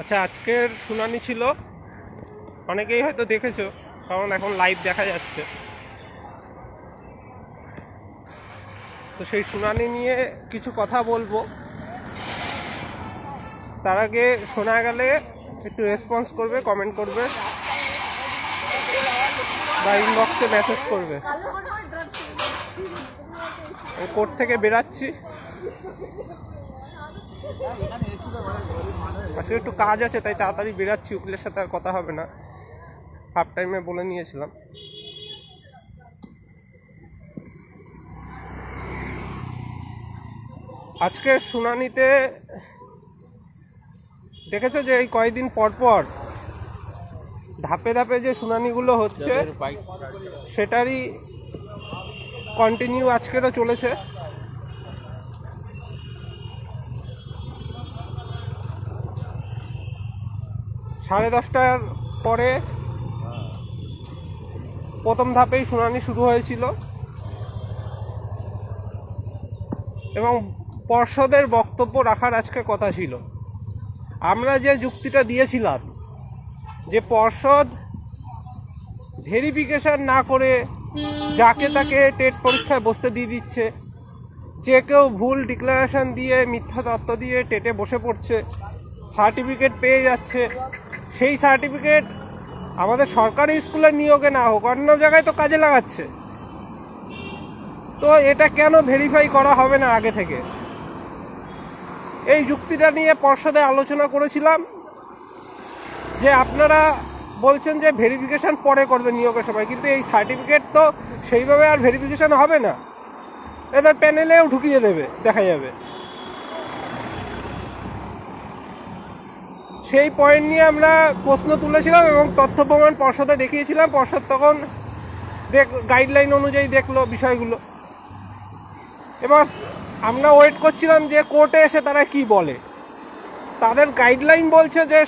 আচ্ছা আজকের শুনানি ছিল। অনেকেই হয়তো দেখেছ, কারণ এখন লাইভ দেখা যাচ্ছে। তো সেই শুনানি নিয়ে কিছু কথা বলব। তার আগে শোনা গেলে একটু রেসপন্স করবে কমেন্ট করবে, বা ইনবক্সে মেসেজ করবে। কোর্ট থেকে বেরাচ্ছি। আজকে একটু কাজ আছে তাই তাড়াতাড়ি বেরাচ্ছি উকিলের সাথে আর কথা হবে না। হাফ টাইমে বলে নিয়েছিলাম। আজকে শুনানিতে দেখেছ যে এই কয়েকদিন পর পর ধাপে ধাপে যে শুনানিগুলো হচ্ছে সেটারই কন্টিনিউ আজকেরও চলেছে। সাড়ে দশটার পরে প্রথম ধাপেই শুনানি শুরু হয়েছিল। এবং পর্ষদের বক্তব্য রাখার আজকে কথা ছিল। আমরা যে যুক্তিটা দিয়েছিলাম, যে পর্ষদ ভেরিফিকেশন না করে যাকে তাকে টেট পরীক্ষায় বসতে দিয়ে দিচ্ছে, যে কেউ ভুল ডিক্লারেশন দিয়ে মিথ্যা তত্ত্ব দিয়ে টেটে বসে পড়ছে, সার্টিফিকেট পেয়ে যাচ্ছে সেই সার্টিফিকেট আমাদের সরকারি স্কুলে নিয়োগে না হোক, অন্য জায়গায় তো কাজে লাগাচ্ছে। তো এটা কেন ভেরিফাই করা হবে না আগে থেকে? এই যুক্তিটা নিয়ে পর্ষদে আলোচনা করেছিলাম যে আপনারা বলছেন যে ভেরিফিকেশন পরে করবে নিয়োগের সময়, কিন্তু এই সার্টিফিকেট তো সেইভাবে আর ভেরিফিকেশন হবে না। এদের প্যানেলেও ঢুকিয়ে দেবে, দেখা যাবে। সেই পয়েন্ট নিয়ে আমরা প্রশ্ন তুলেছিলাম এবং তথ্য প্রমাণ পর্ষদে দেখিয়েছিলাম। পর্ষদ তখন দেখ গাইডলাইন অনুযায়ী দেখল বিষয়গুলো। এবার আমরা ওয়েট করছিলাম যে কোর্টে এসে তারা কি বলে। তাদের গাইডলাইন বলছে যে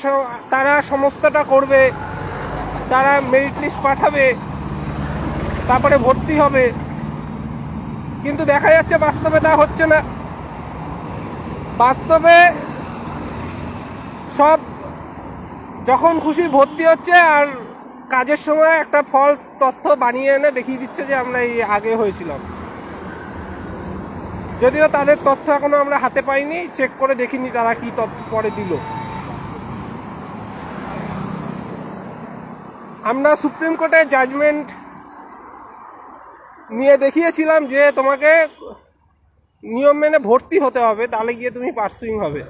তারা সমস্তটা করবে, তারা মেরিট লিস্ট পাঠাবে, তারপরে ভর্তি হবে। কিন্তু দেখা যাচ্ছে বাস্তবে তা হচ্ছে না। বাস্তবে সব যখন খুশি ভর্তি হচ্ছে আর কাজের সময় একটা ফলস তথ্য বানিয়ে এনে দেখিয়ে দিচ্ছে যে আমরা এই আগে হয়েছিলাম। যদিও তাদের তথ্য এখনও আমরা হাতে পাইনি চেক করে দেখিনি তারা কি তথ্য পরে দিল। আমরা সুপ্রিম কোর্টের জাজমেন্ট নিয়ে দেখিয়েছিলাম যে তোমাকে নিয়ম মেনে ভর্তি হতে হবে, তাহলে গিয়ে তুমি পার্সুইং হবে।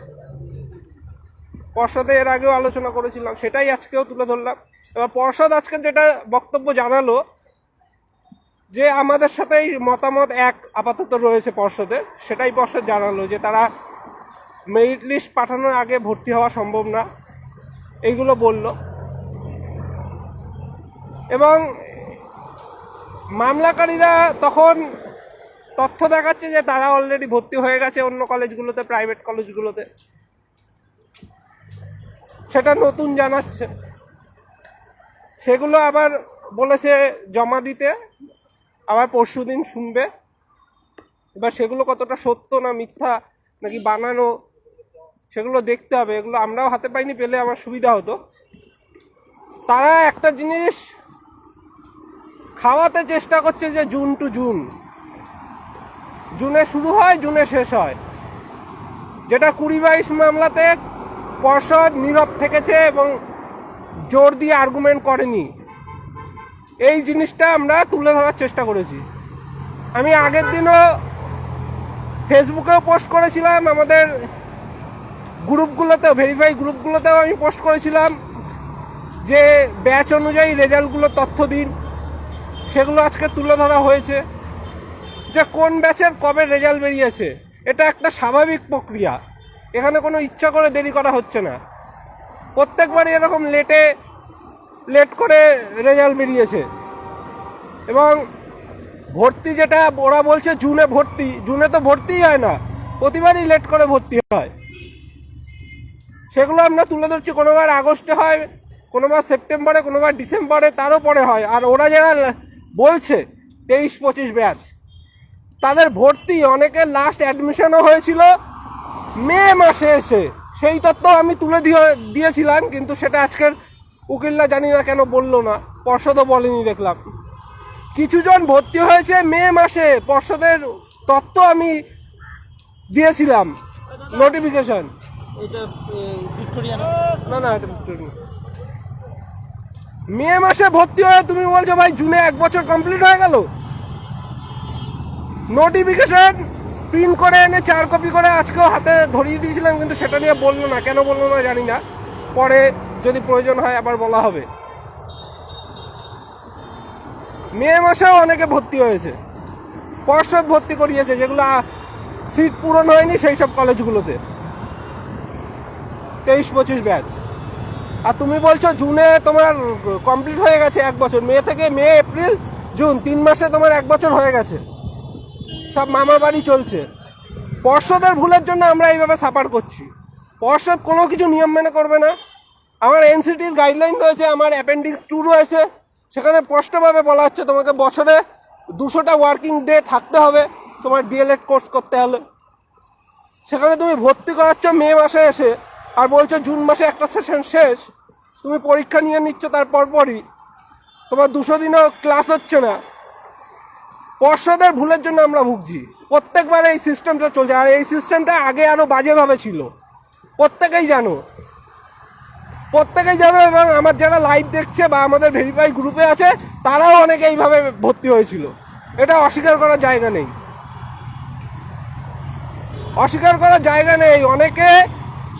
পর্ষদে এর আগেও আলোচনা করেছিলাম, সেটাই আজকেও তুলে ধরলাম। এবার পর্ষদ আজকে যেটা বক্তব্য জানালো, যে আমাদের সাথে এই মতামত এক আপাতত রয়েছে পর্ষদের সেটাই পর্ষদ জানালো যে তারা মেরিট লিস্ট পাঠানোর আগে ভর্তি হওয়া সম্ভব না, এইগুলো বলল। এবং মামলাকারীরা তখন তথ্য দেখাচ্ছে যে তারা অলরেডি ভর্তি হয়ে গেছে অন্য কলেজগুলোতে প্রাইভেট কলেজগুলোতে সেটা নতুন জানাচ্ছে। সেগুলো আবার বলেছে জমা দিতে, আবার পরশু দিন শুনবে। এবার সেগুলো কতটা সত্য না মিথ্যা নাকি বানানো, সেগুলো দেখতে হবে। এগুলো আমরাও হাতে পাইনি পেলে আমার সুবিধা হতো। তারা একটা জিনিস খাওয়াতে চেষ্টা করছে যে জুন টু জুন। জুনে শুরু হয়, জুনে শেষ হয়। যেটা কুড়ি বাইশ মামলাতে পর্ষদ নীরব থেকেছে এবং জোর দিয়ে আর্গুমেন্ট করেনি। এই জিনিসটা আমরা তুলে ধরার চেষ্টা করেছি। আমি আগের দিনও ফেসবুকেও পোস্ট করেছিলাম, আমাদের গ্রুপগুলোতেও ভেরিফাই গ্রুপগুলোতেও আমি পোস্ট করেছিলাম যে ব্যাচ অনুযায়ী রেজাল্টগুলো তথ্য দিন। সেগুলো আজকে তুলে ধরা হয়েছে। যে কোন ব্যাচের কবে রেজাল্ট বেরিয়েছে, এটা একটা স্বাভাবিক প্রক্রিয়া। এখানে কোনো ইচ্ছা করে দেরি করা হচ্ছে না। প্রত্যেকবারই এরকম লেটে লেট করে রেজাল্ট বেরিয়েছে। এবং ভর্তি যেটা, ওরা বলছে জুনে ভর্তি, জুনে তো ভর্তিই হয় না। প্রতিবারই লেট করে ভর্তি হয়। সেগুলো আমরা তুলে ধরছি কোনোবার আগস্টে হয় কোনোবার সেপ্টেম্বরে কোনোবার ডিসেম্বরে, তারও পরে হয়। আর ওরা যারা বলছে তেইশ পঁচিশ ব্যাচ, তাদের ভর্তি, অনেকের লাস্ট অ্যাডমিশনও হয়েছিল মে মাসে এসে সেই তত্ত্ব আমি তুলে দিয়ে দিয়েছিলাম কিন্তু সেটা আজকের উকিলরা জানি না কেন বলল না। পর্ষদও বলেনি দেখলাম। কিছুজন ভর্তি হয়েছে মে মাসে পর্ষদের তথ্য আমি দিয়েছিলাম নোটিফিকেশন না? না না এটা ভিক্টোরিয়া। না। মে মাসে ভর্তি হয়ে তুমি বলছো ভাই জুনে এক বছর কমপ্লিট হয়ে গেল? নোটিফিকেশন প্রিন্ট করে এনে চার কপি করে আজকেও হাতে ধরিয়ে দিয়েছিলাম, কিন্তু সেটা নিয়ে বলল না। কেন বলল না জানি না। পরে যদি প্রয়োজন হয় আবার বলা হবে। মে মাসেও অনেকে ভর্তি হয়েছে। পর্ষদ ভর্তি করিয়েছে, যেগুলো সিট পূরণ হয়নি সেই সব কলেজগুলোতে। তেইশ পঁচিশ ব্যাচ। আর তুমি বলছো জুনে তোমার কমপ্লিট হয়ে গেছে এক বছর। মে থেকে মে, এপ্রিল, জুন, তিন মাসে তোমার এক বছর হয়ে গেছে। সব মামা বাড়ি চলছে। পর্ষদের ভুলের জন্য আমরা এইভাবে সাফার করছি। পর্ষদ কোনো কিছু নিয়ম মেনে করবে না। আমার এনসিটির গাইডলাইন রয়েছে, আমার অ্যাপেন্ডিক্স টু রয়েছে। সেখানে স্পষ্টভাবে বলা হচ্ছে, তোমাকে বছরে দুশোটা ওয়ার্কিং ডে থাকতে হবে তোমার ডিএলএড কোর্স করতে হলে। সেখানে তুমি ভর্তি করাচ্ছ মে মাসে এসে, আর বলছো জুন মাসে একটা সেশন শেষ। তুমি পরীক্ষা নিয়ে নিচ্ছ তারপর পরই। তোমার দুশো দিনও ক্লাস হচ্ছে না। পর্ষদের ভুলের জন্য আমরা ভুগছি। প্রত্যেকবার এই সিস্টেমটা চলছে। আর এই সিস্টেমটা আগে আরও বাজেভাবে ছিল। প্রত্যেকেই জানো। প্রত্যেকেই জানো এবং আমার যারা লাইভ দেখছে বা আমাদের ভেরিফাই গ্রুপে আছে, তারাও অনেকে এইভাবে ভর্তি হয়েছিল। এটা অস্বীকার করার জায়গা নেই। অস্বীকার করার জায়গা নেই। অনেকে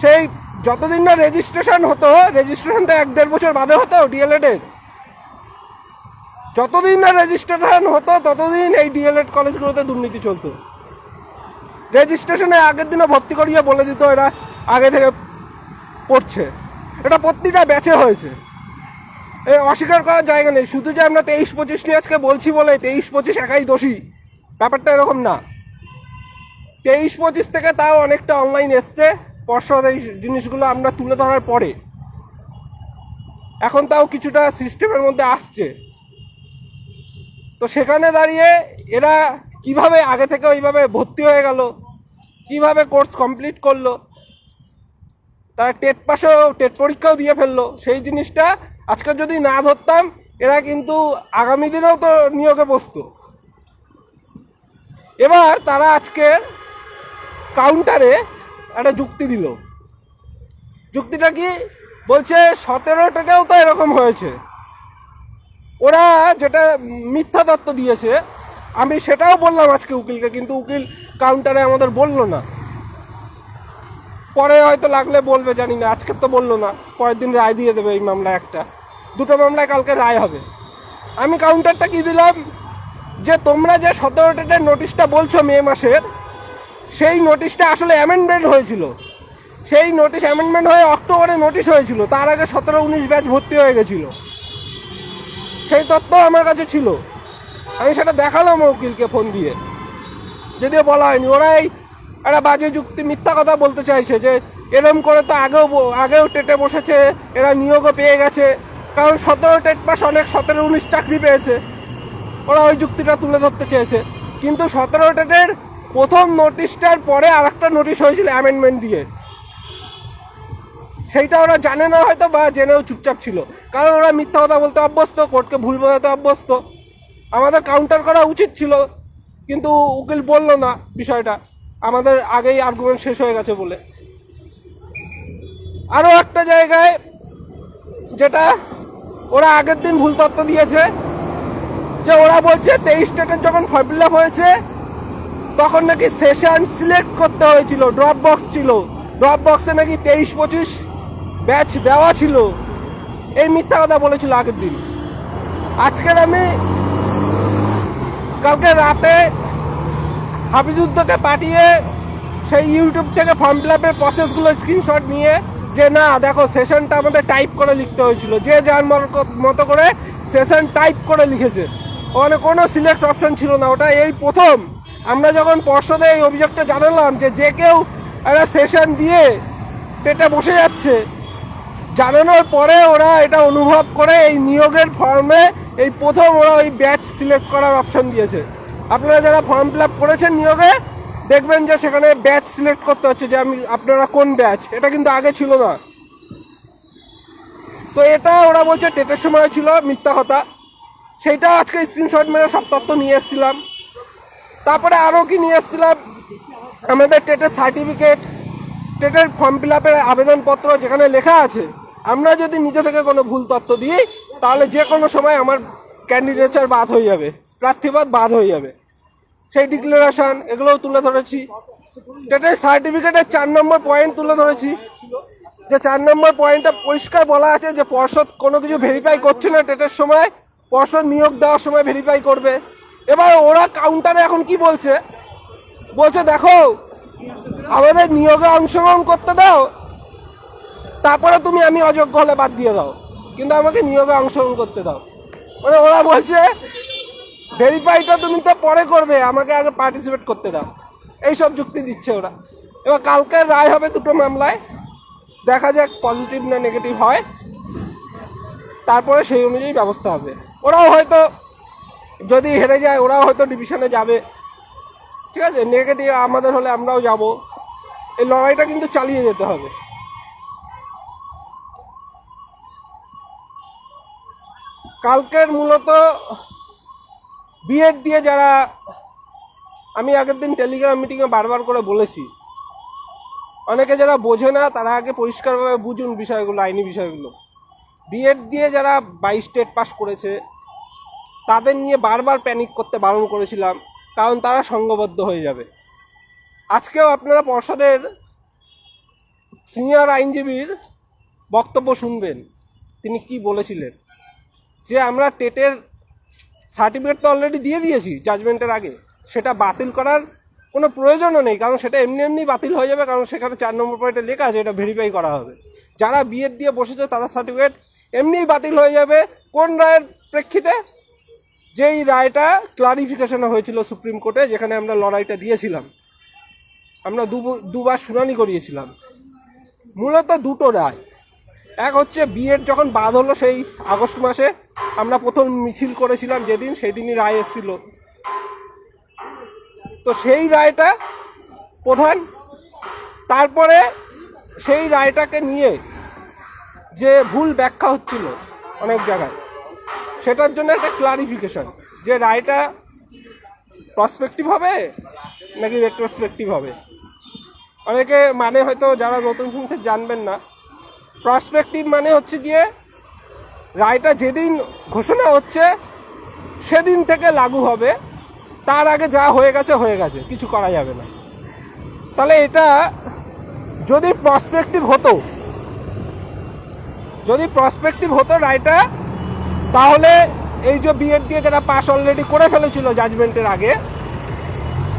সেই যতদিন না রেজিস্ট্রেশন হতো রেজিস্ট্রেশন তো এক দেড় বছর বাদে হতো ডিএলএড এর। যতদিন না রেজিস্ট্রেশন হতো, ততদিন এই ডিএলএড কলেজগুলোতে দুর্নীতি চলতো। রেজিস্ট্রেশনে আগের দিনে ভর্তি করিয়ে বলে দিত এরা আগে থেকে পড়ছে। এটা প্রতিটা ব্যাচে হয়েছে। এ অস্বীকার করার জায়গা নেই। শুধু যে আমরা তেইশ পঁচিশ নিয়ে আজকে বলছি বলে তেইশ পঁচিশ একাই দোষী, ব্যাপারটা এরকম না। তেইশ পঁচিশ থেকে তাও অনেকটা অনলাইন এসছে পর্ষদ এই জিনিসগুলো আমরা তুলে ধরার পরে। এখন তাও কিছুটা সিস্টেমের মধ্যে আসছে। তো সেখানে দাঁড়িয়ে এরা কীভাবে আগে থেকে ওইভাবে ভর্তি হয়ে গেল, কীভাবে কোর্স কমপ্লিট করল, তারা টেট পাশেও টেট পরীক্ষাও দিয়ে ফেলল, সেই জিনিসটা আজকে যদি না ধরতাম, এরা কিন্তু আগামী দিনেও তো নিয়োগে বসতো এবার তারা আজকের কাউন্টারে একটা যুক্তি দিল। যুক্তিটা কি? বলছে সতেরোটাতেও তো এরকম হয়েছে। ওরা যেটা মিথ্যা তত্ত্ব দিয়েছে, আমি সেটাও বললাম আজকে উকিলকে, কিন্তু উকিল কাউন্টারে আমাদের বলল না। পরে হয়তো লাগলে বলবে, জানি না, আজকে তো বলল না, পরের দিন রায় দিয়ে দেবে এই মামলা একটা। দুটো মামলায় কালকে রায় হবে। আমি কাউন্টারটা কি দিলাম? যে তোমরা যে সতেরো ডেটের নোটিশটা বলছো মে মাসের, সেই নোটিশটা আসলে অ্যামেন্ডমেন্ট হয়েছিল। সেই নোটিশ অ্যামেন্ডমেন্ট হয়ে অক্টোবরে নোটিশ হয়েছিল। তার আগে সতেরো উনিশ ব্যাচ ভর্তি হয়ে গেছিল। সেই তথ্য আমার কাছে ছিল। আমি সেটা দেখালাম উকিলকে ফোন দিয়ে। যদিও বলা হয়নি। ওরাই একটা বাজে যুক্তি, মিথ্যা কথা বলতে চাইছে যে, এরম করে তো আগেও আগেও টেটে বসেছে, এরা নিয়োগও পেয়ে গেছে। কারণ সতেরো টেট পাস অনেক, সতেরো উনিশ চাকরি পেয়েছে। ওরা ওই যুক্তিটা তুলে ধরতে চেয়েছে। কিন্তু সতেরো টেটের প্রথম নোটিশটার পরে আর একটা নোটিশ হয়েছিল অ্যামেন্ডমেন্ট দিয়ে। সেইটা ওরা জানে না হয়তো বা, জেনেও চুপচাপ ছিল। কারণ ওরা মিথ্যা কথা বলতে অভ্যস্ত, কোর্টকে ভুল বোঝাতে অভ্যস্ত। আমাদের কাউন্টার করা উচিত ছিল, কিন্তু উকিল বলল না বিষয়টা। আমাদের আগেই আর্গুমেন্ট শেষ হয়ে গেছে বলে। আরও একটা জায়গায় যেটা ওরা আগের দিন ভুল তথ্য দিয়েছে, যে ওরা বলছে তেইশ স্টেটের যখন ফর্ম ফিল হয়েছে, তখন নাকি সেশন সিলেক্ট করতে হয়েছিল ড্রপ বক্স ছিল। ড্রপ বক্সে নাকি তেইশ, পঁচিশ ব্যাচ দেওয়া ছিল। এই মিথ্যা কথা বলেছিল আগের দিন। আজকের আমি কালকে রাতে হাফিজুদ্দকে পাঠিয়ে সেই ইউটিউব থেকে ফর্ম ফিল আপের প্রসেসগুলো স্ক্রিনশট নিয়ে যে, না, দেখো সেশনটা আমাদের টাইপ করে লিখতে হয়েছিল। যে যার মতো করে সেশন টাইপ করে লিখেছে। ওখানে কোনো সিলেক্ট অপশন ছিল না। ওটা এই প্রথম। আমরা যখন পর্ষদে এই অভিযোগটা জানালাম যে যে কেউ একটা সেশন দিয়ে পেটে বসে যাচ্ছে জানানোর পরে ওরা এটা অনুভব করে, এই নিয়োগের ফর্মে এই প্রথম ওরা ওই ব্যাচ সিলেক্ট করার অপশন দিয়েছে। আপনারা যারা ফর্ম ফিল আপ করেছেন নিয়োগে, দেখবেন যে সেখানে ব্যাচ সিলেক্ট করতে হচ্ছে যে আমি, আপনারা কোন ব্যাচ এটা কিন্তু আগে ছিল না। তো এটা ওরা বলছে টেটের সময় ছিল, মিথ্যা কথা। সেইটা আজকে স্ক্রিনশট মেরে সব তথ্য নিয়ে এসেছিলাম। তারপরে আরও কি নিয়ে এসেছিলাম? আমাদের টেটের সার্টিফিকেট টেটের ফর্ম ফিল আপের আবেদনপত্র যেখানে লেখা আছে আমরা যদি নিজে থেকে কোনো ভুল তথ্য দিই, তাহলে যে কোনো সময় আমার ক্যান্ডিডেচার বাদ হয়ে যাবে প্রার্থীবাদ বাদ হয়ে যাবে। সেই ডিক্লারেশন এগুলোও তুলে ধরেছি। টেটের সার্টিফিকেটের চার নম্বর পয়েন্ট তুলে ধরেছি। যে চার নম্বর পয়েন্টটা পরিষ্কার বলা আছে যে পর্ষদ কোনো কিছু ভেরিফাই করছে না টেটের সময় পর্ষদ নিয়োগ দেওয়ার সময় ভেরিফাই করবে। এবার ওরা কাউন্টারে এখন কি বলছে? বলছে, দেখো, আমাদের নিয়োগে অংশগ্রহণ করতে দাও তারপরে তুমি আমি অযোগ্য হলে বাদ দিয়ে দাও। কিন্তু আমাকে নিয়োগে অংশগ্রহণ করতে দাও। মানে ওরা বলছে ভেরিফাইটা তুমি তো পরে করবে, আমাকে আগে পার্টিসিপেট করতে দাও। এইসব যুক্তি দিচ্ছে ওরা। এবার কালকের রায় হবে দুটো মামলায়। দেখা যাক পজিটিভ না নেগেটিভ হয়। তারপরে সেই অনুযায়ী ব্যবস্থা হবে। ওরাও হয়তো, যদি হেরে যায়, ওরাও হয়তো ডিভিশনে যাবে। ঠিক আছে? নেগেটিভ আমাদের হলে আমরাও যাব। এই লড়াইটা কিন্তু চালিয়ে যেতে হবে। কালকের মূলত বিএড দিয়ে যারা আমি আগের দিন টেলিগ্রাম মিটিংয়ে বারবার করে বলেছি, অনেকে যারা বোঝে না, তারা আগে পরিষ্কারভাবে বুঝুন বিষয়গুলো, আইনি বিষয়গুলো। বিএড দিয়ে যারা বাইশ স্টেট পাস করেছে, তাদের নিয়ে বারবার প্যানিক করতে বারণ করেছিলাম, কারণ তারা সঙ্গবদ্ধ হয়ে যাবে। আজকেও আপনারা পর্ষদের সিনিয়র আইনজীবীর বক্তব্য শুনবেন, তিনি কি বলেছিলেন। যে আমরা টেটের সার্টিফিকেট তো অলরেডি দিয়ে দিয়েছি জাজমেন্টের আগে, সেটা বাতিল করার কোনো প্রয়োজনও নেই, কারণ সেটা এমনি এমনি বাতিল হয়ে যাবে, কারণ সেখানে চার নম্বর পয়েন্টে লেখা আছে, এটা ভেরিফাই করা হবে। যারা বিএড দিয়ে বসেছে, তাদের সার্টিফিকেট এমনিই বাতিল হয়ে যাবে। কোন রায়ের প্রেক্ষিতে? যেই রায়টা ক্লারিফিকেশন হয়েছিল সুপ্রিম কোর্টে, যেখানে আমরা লড়াইটা দিয়েছিলাম। আমরা দুবার শুনানি করিয়েছিলাম। মূলত দুটো রায়। এক হচ্ছে বিএড যখন বাদ হলো সেই আগস্ট মাসে আমরা প্রথম মিছিল করেছিলাম যেদিন সেই দিনই রায় এসেছিল। তো সেই রায়টা প্রধান, তারপরে সেই রায়টাকে নিয়ে যে ভুল ব্যাখ্যা হচ্ছিল অনেক জায়গায়, সেটার জন্য একটা ক্লারিফিকেশন যে রায়টা প্রসপেক্টিভ হবে নাকি রেট্রোস্পেক্টিভ হবে? অনেকে মানে হয়তো যারা নতুন শুনছে জানবেন না। প্রসপেক্টিভ মানে হচ্ছে গিয়ে রায়টা যেদিন ঘোষণা হচ্ছে, সেদিন থেকে লাগু হবে। তার আগে যা হয়ে গেছে হয়ে গেছে, কিছু করা যাবে না। তাহলে এটা যদি প্রসপেক্টিভ হতো, যদি প্রসপেক্টিভ হতো রায়টা, তাহলে এই যে বিএড দিয়ে যারা পাস অলরেডি করে ফেলেছিল জাজমেন্টের আগে,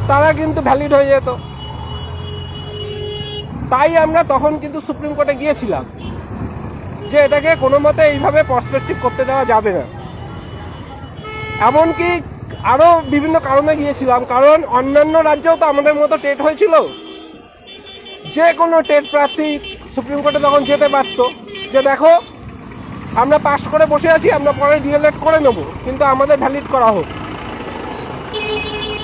তারা কিন্তু ভ্যালিড হয়ে যেত। তাই আমরা তখন কিন্তু সুপ্রিম কোর্টে গিয়েছিলাম। যে এটাকে কোনো মতে এইভাবে পার্সপেক্টিভ করতে দেওয়া যাবে না। এমনকি আরও বিভিন্ন কারণে গিয়েছিলাম, কারণ অন্যান্য রাজ্যেও তো আমাদের মতো টেট হয়েছিল। যে কোনো টেট প্রার্থী সুপ্রিম কোর্টে তখন যেতে পারত, যে দেখো, আমরা পাশ করে বসে আছি, আমরা পরে ডিএলএড করে নেব, কিন্তু আমাদের ভ্যালিড করা হোক।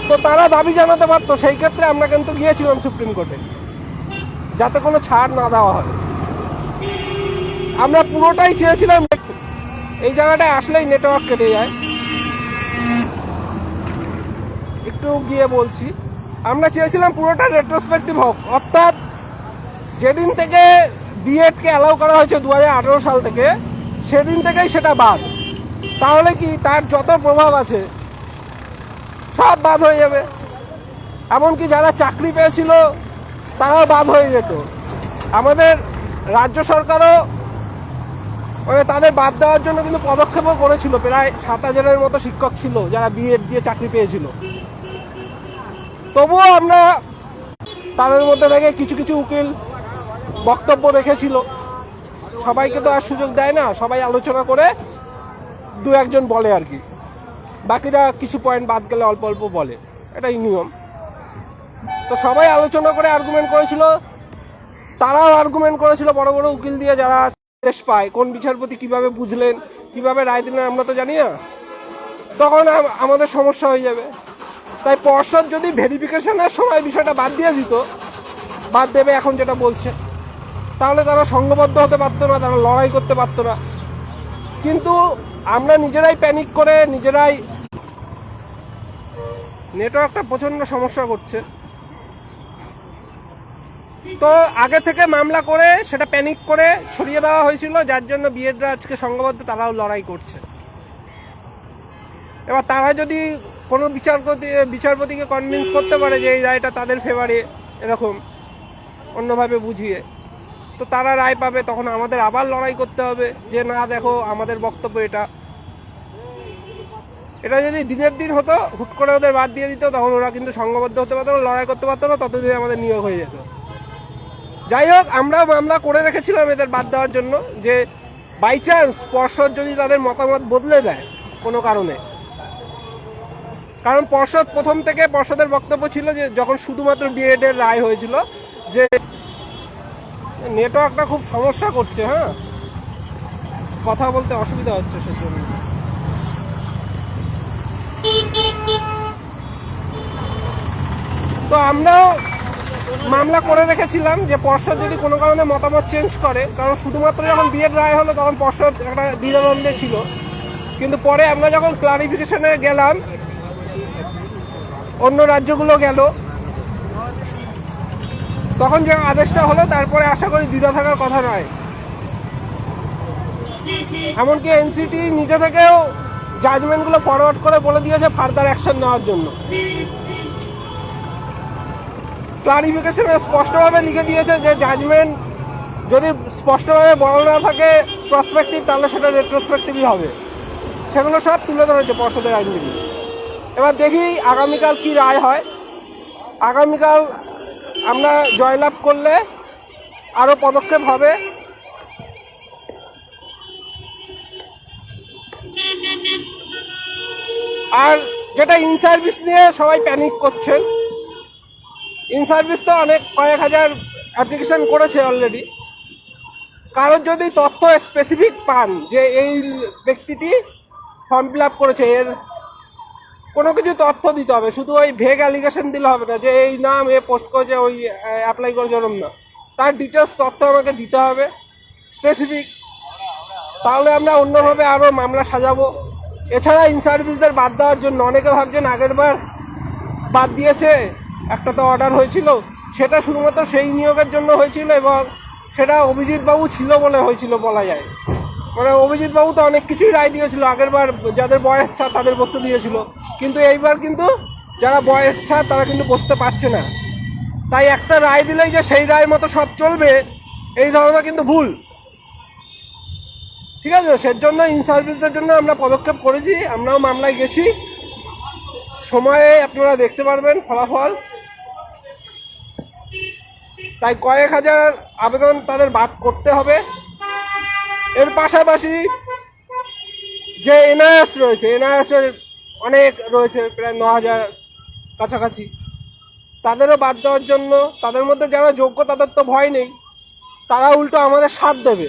তো তারা দাবি জানাতে পারতো, সেই ক্ষেত্রে আমরা কিন্তু গিয়েছিলাম সুপ্রিম কোর্টে, যাতে কোনো ছাড় না দেওয়া হয়। আমরা পুরোটাই চেয়েছিলাম এই জায়গাটায় আসলেই নেটওয়ার্ক কেটে যায়। একটু গিয়ে বলছি, আমরা চেয়েছিলাম পুরোটা রেট্রোস্পেক্টিভ হোক। অর্থাৎ যেদিন থেকে বিএডকে অ্যালাউ করা হয়েছে দু হাজার আঠেরো সাল থেকে, সেদিন থেকেই সেটা বাদ। তাহলে কি তার যত প্রভাব আছে, সব বাদ হয়ে যাবে? এমনকি যারা চাকরি পেয়েছিল, তারাও বাদ হয়ে যেত। আমাদের রাজ্য সরকারও মানে তাদের বাদ দেওয়ার জন্য কিন্তু পদক্ষেপও করেছিল। প্রায় সাত হাজারের মতো শিক্ষক ছিল যারা বিএড দিয়ে চাকরি পেয়েছিল। তবুও আমরা তাদের মধ্যে থেকে কিছু কিছু উকিল বক্তব্য রেখেছিল। সবাইকে তো আর সুযোগ দেয় না, সবাই আলোচনা করে দু একজন বলে আর কি। বাকিরা কিছু পয়েন্ট বাদ গেলে অল্প অল্প বলে। এটাই নিয়ম। তো সবাই আলোচনা করে আর্গুমেন্ট করেছিল। তারাও আর্গুমেন্ট করেছিল বড় বড় উকিল দিয়ে যারা দেশ পায়। কোন বিচারপতি কীভাবে বুঝলেন, কীভাবে রায় দিলেন, আমরা তো জানি না। তখন আমাদের সমস্যা হয়ে যাবে। তাই পর্ষদ যদি ভেরিফিকেশনের সময় বিষয়টা বাদ দিয়ে দিত, বাদ দেবে এখন যেটা বলছে, তাহলে তারা সংঘবদ্ধ হতে পারতো না, তারা লড়াই করতে পারতো না। কিন্তু আমরা নিজেরাই প্যানিক করে, নিজেরাই নেটওয়ার্কটা প্রচণ্ড সমস্যা করছে। তো আগে থেকে মামলা করে সেটা প্যানিক করে ছড়িয়ে দেওয়া হয়েছিল, যার জন্য বিএডরা আজকে সংঘবদ্ধ, তারাও লড়াই করছে। এবার তারা যদি কোনো বিচারপতি, বিচারপতিকে কনভিন্স করতে পারে যে এই রায়টা তাদের ফেভারে এরকম অন্যভাবে বুঝিয়ে, তো তারা রায় পাবে, তখন আমাদের আবার লড়াই করতে হবে যে না, দেখো, আমাদের বক্তব্য এটা। এটা যদি দিনের দিন হতো, হুট করে ওদের বাদ দিয়ে দিত, তখন ওরা কিন্তু সংঘবদ্ধ হতে পারতো না, লড়াই করতে পারতো না, ততদিন আমাদের নিয়োগ হয়ে যেত। যাই হোক, আমরাও মামলা করে রেখেছিলাম এদের বাদ দেওয়ার জন্য যে বাই চান্স পর্ষদ যদি তাদের মতামত বদলে দেয় কোনো কারণে। কারণ পর্ষদ প্রথম থেকে পর্ষদের বক্তব্য ছিল যে যখন শুধুমাত্র বিএড এর রায় হয়েছিল যে নেটওয়ার্কটা খুব সমস্যা করছে হ্যাঁ? কথা বলতে অসুবিধা হচ্ছে সেজন্য। তো আমরাও মামলা করে রেখেছিলাম যে পর্ষদ যদি কোনো কারণে মতামত চেঞ্জ করে, কারণ শুধুমাত্র যখন বিয়ের রায় হলো তখন পর্ষদ একটা দ্বিধাদ্বন্দ্বে ছিল। কিন্তু পরে আমরা যখন ক্লারিফিকেশনে গেলাম, অন্য রাজ্যগুলো গেল, তখন যে আদেশটা হলো তারপরে আশা করি দ্বিধা থাকার কথা নয়। এমনকি এনসিটি নিজে থেকেও জাজমেন্টগুলো ফরওয়ার্ড করে বলে দিয়েছে ফার্দার অ্যাকশন নেওয়ার জন্য। ক্লারিফিকেশনে স্পষ্টভাবে লিখে দিয়েছে যে জাজমেন্ট যদি স্পষ্টভাবে বলা না থাকে প্রসপেক্টিভ তাহলে সেটা রেট্রোস্পেক্টিভই হবে। সেগুলো সব তুলে ধরেছে পর্ষদের আইনজীবী। এবার দেখি আগামীকাল কি রায় হয়। আগামীকাল আমরা জয়লাভ করলে আরও পদক্ষেপ হবে। আর যেটা ইন সার্ভিস নিয়ে সবাই প্যানিক করছেন ইন সার্ভিস তো অনেক কয়েক হাজার অ্যাপ্লিকেশন করেছে অলরেডি কারোর যদি তথ্য স্পেসিফিক পান যে এই ব্যক্তিটি ফর্ম ফিল আপ করেছে, এর কোনো কিছু তথ্য দিতে হবে, শুধু ওই ভেগ অ্যালিগেশন দিলে হবে না যে এই নাম এ পোস্ট করেছে, ওই অ্যাপ্লাই করেছে ওরম না। তার ডিটেলস তথ্য আমাকে দিতে হবে স্পেসিফিক তাহলে আমরা অন্যভাবে আরও মামলা সাজাবো। এছাড়া ইন সার্ভিসদের বাদ দেওয়ার জন্য অনেকে ভাবছেন আগের বার বাদ দিয়েছে। একটা তো অর্ডার হয়েছিল, সেটা শুধুমাত্র সেই নিয়োগের জন্য হয়েছিল এবং সেটা অভিজিৎ বাবু ছিল বলে হয়েছিল বলা যায়। মানে অভিজিৎ বাবু তো অনেক কিছুই রায় দিয়েছিল, আগের বার যাদের বয়স ছাড় তাদের বসতে দিয়েছিল। কিন্তু এইবার কিন্তু যারা বয়স ছাড় তারা কিন্তু বসতে পারছে না। তাই একটা রায় দিলেই যে সেই রায় মতো সব চলবে, এই ধারণা কিন্তু ভুল। ঠিক আছে, সেজন্য ইন সার্ভিসদের জন্য আমরা পদক্ষেপ করেছি, আমরাও মামলায় গেছি। সময়ে আপনারা দেখতে পারবেন ফলাফল। তাই কয়েক হাজার আবেদন তাদের বাদ করতে হবে। এর পাশাপাশি যে এনআইএস রয়েছে, এনআইএস এর অনেক রয়েছে, প্রায় ন হাজার কাছাকাছি। তাদেরও বাদ দেওয়ার জন্য, তাদের মধ্যে যারা যোগ্য, তাদের তো ভয় নেই। তারা উল্টো আমাদের সাথ দেবে,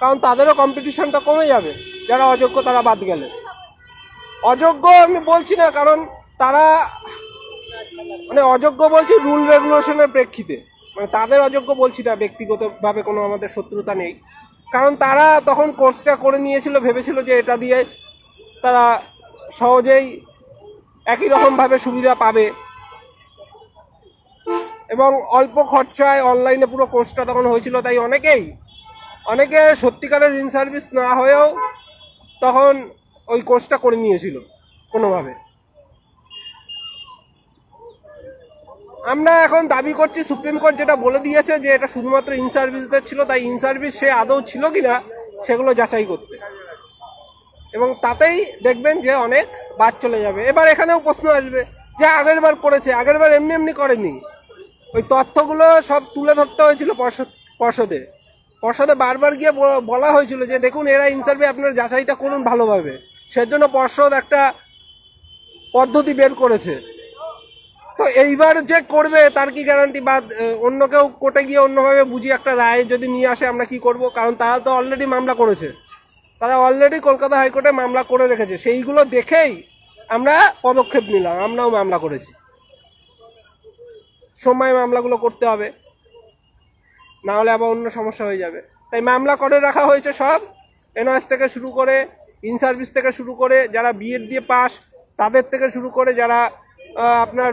কারণ তাদেরও কম্পিটিশনটা কমে যাবে, যারা অযোগ্য তারা বাদ গেলে। অযোগ্য আমি বলছি না, কারণ তারা মানে অযোগ্য বলছি রুল রেগুলেশনের প্রেক্ষিতে। মানে তাদের অযোগ্য বলছি না, ব্যক্তিগতভাবে কোনো আমাদের শত্রুতা নেই। কারণ তারা তখন কোর্সটা করে নিয়েছিল, ভেবেছিল যে এটা দিয়ে তারা সহজেই একই রকমভাবে সুবিধা পাবে। এবং অল্প খরচায় অনলাইনে পুরো কোর্সটা তখন হয়েছিল, তাই অনেকেই, অনেকে সত্যিকারের ইন সার্ভিস না হয়েও তখন ওই কোর্সটা করে নিয়েছিল কোনোভাবে। আমরা এখন দাবি করছি সুপ্রিম কোর্ট যেটা বলে দিয়েছে যে এটা শুধুমাত্র ইন সার্ভিসদের ছিল, তাই ইন সার্ভিস সে আদৌ ছিল কিনা সেগুলো যাচাই করতে। এবং তাতেই দেখবেন যে অনেক বাদ চলে যাবে। এবার এখানেও প্রশ্ন আসবে যে আগের বার করেছে আগের বার এমনি এমনি করেনি। ওই তথ্যগুলো সব তুলে ধরতে হয়েছিল পর্ষদ, পর্ষদে। পর্ষদে বারবার গিয়ে বলা হয়েছিল যে দেখুন, এরা ইনসার্ভে আপনার যাচাইটা করুন ভালোভাবে। সেজন্য পর্ষদ একটা পদ্ধতি বের করেছে। তো এইবার যে করবে, তার কি গ্যারান্টি বা অন্য কেউ কোর্টে গিয়ে অন্যভাবে বুঝি একটা রায় যদি নিয়ে আসে, আমরা কি করব? কারণ তারা তো অলরেডি মামলা করেছে। তারা অলরেডি কলকাতা হাইকোর্টে মামলা করে রেখেছে। সেইগুলো দেখেই আমরা পদক্ষেপ নিলাম। আমরাও মামলা করেছি। সময় মামলাগুলো করতে হবে। না হলে আবার অন্য সমস্যা হয়ে যাবে। তাই মামলা করে রাখা হয়েছে সব। এনওএস থেকে শুরু করে ইন সার্ভিস থেকে শুরু করে, যারা বিএড দিয়ে পাস, তাদের থেকে শুরু করে, যারা আপনার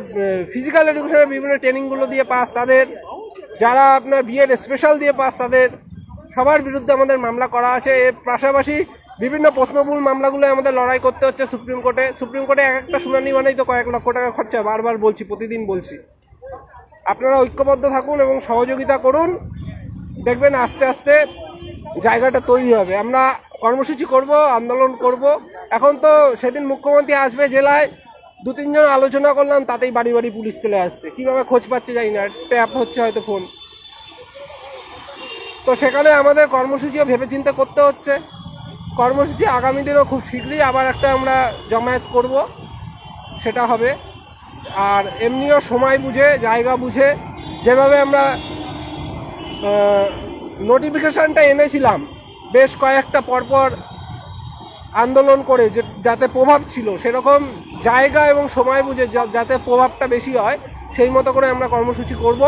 ফিজিক্যাল এডুকেশনের বিভিন্ন ট্রেনিংগুলো দিয়ে পাস তাদের, যারা আপনার বিএড স্পেশাল দিয়ে পাস তাদের, সবার বিরুদ্ধে আমাদের মামলা করা আছে। এর পাশাপাশি বিভিন্ন প্রশ্নমূল মামলাগুলো আমাদের লড়াই করতে হচ্ছে সুপ্রিম কোর্টে। সুপ্রিম কোর্টে এক একটা শুনানি মানেই তো কয়েক লক্ষ টাকা খরচা, বারবার বলছি, প্রতিদিন বলছি। আপনারা ঐক্যবদ্ধ থাকুন এবং সহযোগিতা করুন। দেখবেন আস্তে আস্তে জায়গাটা তৈরি হবে। আমরা কর্মসূচি করব, আন্দোলন করব। এখন তো সেদিন মুখ্যমন্ত্রী আসবে জেলায় দু তিনজন আলোচনা করলাম, তাতেই বাড়ি বাড়ি পুলিশ চলে আসছে। কীভাবে খোঁজ পাচ্ছে জানি না, ট্যাপ হচ্ছে হয়তো ফোন। তো সেখানে আমাদের কর্মসূচিও ভেবেচিন্তে করতে হচ্ছে। কর্মসূচি আগামী দিনও খুব শীঘ্রই আবার একটা আমরা জমায়েত করব, সেটা হবে। আর এমনিও সময় বুঝে, জায়গা বুঝে, যেভাবে আমরা নোটিফিকেশানটা এনেছিলাম, বেশ কয়েকটা পরপর আন্দোলন করে যে, যাতে প্রভাব ছিল, সেরকম জায়গা এবং সময় বুঝে যাতে প্রভাবটা বেশি হয়, সেই মতো করে আমরা কর্মসূচি করব।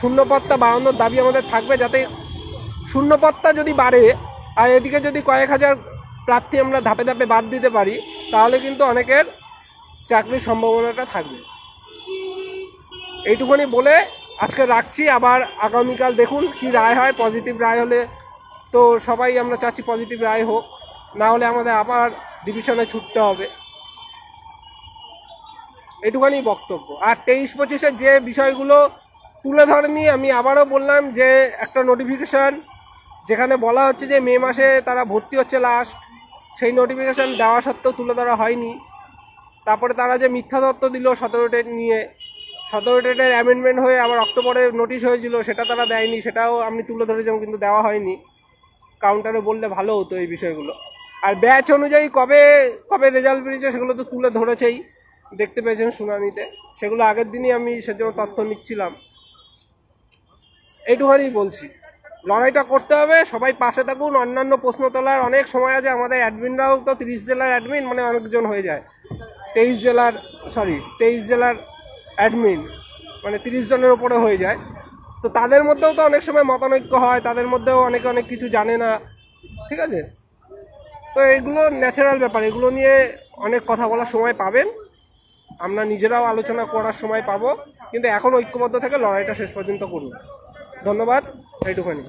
শূন্যপত্তা বাড়ানোর দাবি আমাদের থাকবে যাতে শূন্যপত্তা যদি বাড়ে, আর এদিকে যদি কয়েক হাজার প্রার্থী আমরা ধাপে ধাপে বাদ দিতে পারি, তাহলে কিন্তু অনেকের চাকরির সম্ভাবনাটা থাকবে। এইটুকুনি বলে আজকে রাখছি। আবার আগামীকাল দেখুন কি রায় হয়, পজিটিভ রায় হলে তো সবাই আমরা চাচ্ছি পজিটিভ রায় হোক। না হলে আমাদের আবার ডিভিশনে ছুটতে হবে। এটুখানি বক্তব্য। আর তেইশ পঁচিশের যে বিষয়গুলো তুলে ধরেনি, আমি আবারও বললাম যে একটা নোটিফিকেশান যেখানে বলা হচ্ছে যে মে মাসে তারা ভর্তি হচ্ছে লাস্ট সেই নোটিফিকেশান দেওয়া সত্ত্বেও তুলে ধরা হয়নি। তারপরে তারা যে মিথ্যা তত্ত্ব দিল সতেরো ডেট নিয়ে, সতেরো ডেটের অ্যামেন্ডমেন্ট হয়ে আবার অক্টোবরে নোটিশ হয়েছিল, সেটা তারা দেয়নি, সেটাও আমি তুলে ধরেছিলাম, কিন্তু দেওয়া হয়নি। কাউন্টারে বললে ভালো হতো এই বিষয়গুলো। আর ব্যাচ অনুযায়ী কবে কবে রেজাল্ট বেরিয়েছে সেগুলো তো তুলে ধরেছেই। দেখতে পেয়েছেন শুনানিতে। সেগুলো আগের দিনই আমি সেজন্য তথ্য নিচ্ছিলাম। এইটুখানি বলছি। লড়াইটা করতে হবে, সবাই পাশে থাকুন, অন্যান্য প্রশ্ন তোলার অনেক সময় আছে। আমাদের অ্যাডমিনরাও তো তিরিশ জেলার অ্যাডমিন মানে অনেকজন হয়ে যায়। তেইশ জেলার সরি তেইশ জেলার অ্যাডমিন মানে তিরিশ জনের ওপরে হয়ে যায়। তো তাদের মধ্যেও তো অনেক সময় মতানৈক্য হয়, তাদের মধ্যেও অনেকে অনেক কিছু জানে না। ঠিক আছে? তো এগুলো ন্যাচারাল ব্যাপার, এগুলো নিয়ে অনেক কথা বলার সময় পাবেন। আমরা নিজেরাও আলোচনা করার সময় পাবো। কিন্তু এখন ঐক্যবদ্ধ থেকে লড়াইটা শেষ পর্যন্ত করুন। ধন্যবাদ এইটুখানি